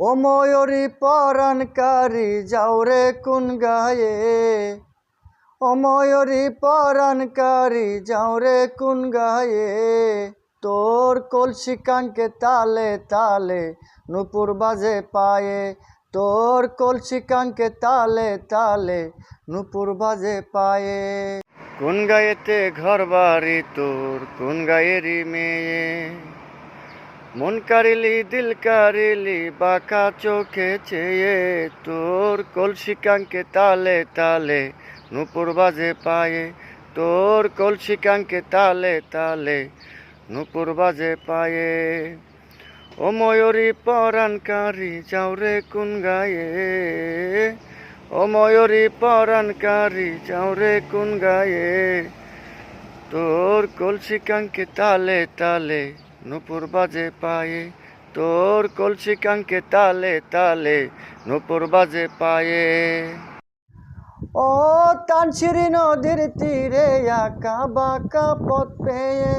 ও ময়ূরী পরাণকারী, যাও রে কোন গায়ে। ও ময়ূরী পরাণকারী, যাও রে কোন গায়ে। তোর কলসি কানকে তালে তালে নুপুর বাজে পায়ে। তোর কলসি কানকে তালে তালে নুপুর বাজে পায়ে। কোন গায়েতে ঘর বাড়ি তোর, কোন গায়েরই মেয়ে। মন কারিলি, দিল কারিলি, বাঁকা চোখে চেয়ে তোর কলসি কাঙ্কে তালে তালে, নুপুর বাজে পায়ে তোর কলসি কাঙ্কে তালে তালে, নুপুর বাজে পায়ে। ও ময়ূরী পরাণকারী, যাও রে কোন গায়ে। ও ময়ূরী পরাণকারী, যাও রে কোন গায়ে। তোর কলসি কাঙ্কে তালে তালে নুপুর বাজে পায়ে, তোর কলসি কাঙ্কে তালে তালে, নুপুর বাজে পায়ে। ও তানসিরি নদীর তীরে আঁকা বাঁকা পথ পেয়ে,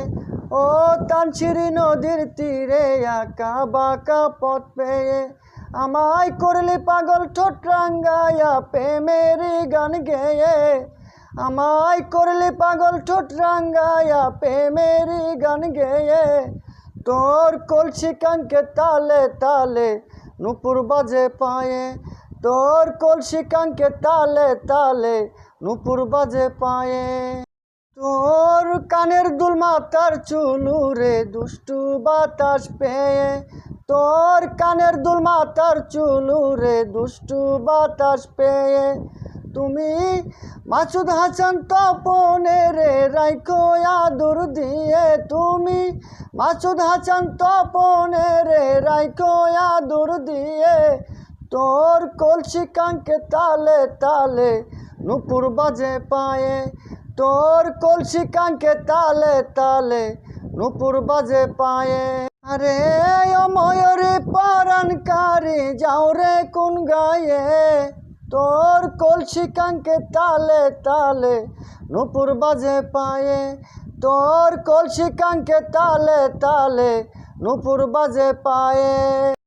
ও তানসিরি নদীর তীরে আঁকা বাঁকা পথ পেয়ে, আমায় করলি পাগল ঠোঁট রাঙ্গায়া প্রেমেরই গান গেয়ে, আমায় করলি পাগল ঠোঁট রাঙ্গায়া প্রেমেরই গান গেয়ে তোর কলসি কাঙ্কে তালে তালে, নুপুর বাজে পায়ে। তোর কলসি কাঙ্কে তালে তালে, নুপুর বাজে পায়ে। তোর কানের দুল মাথার চুলু রে দুষ্টু বাতাস পেয়ে। তোর কানের দুল মাথার চুলু রে দুষ্টু বাতাস পেয়ে। তুমি মাসুদ হাসান তপনে রে রাইখো আদুর দিয়ে তুমি মাসুদ হাসান তপনে রে রাইখো আদুর দিয়ে তোর কলসি কাঙ্কে তালে তালে নুপুর বাজে পায়ে তোর কলসি কাঙ্কে তালে তালে নুপুর বাজে পায়ে আরে ও ময়ূরী পরাণকারী যাও রে কোন গায়ে তোর কলসি কাঙ্কে তালে তালে নুপুর বাজে পায়ে তোর কলসি কাঙ্কে তালে তালে নুপুর বাজে পায়ে।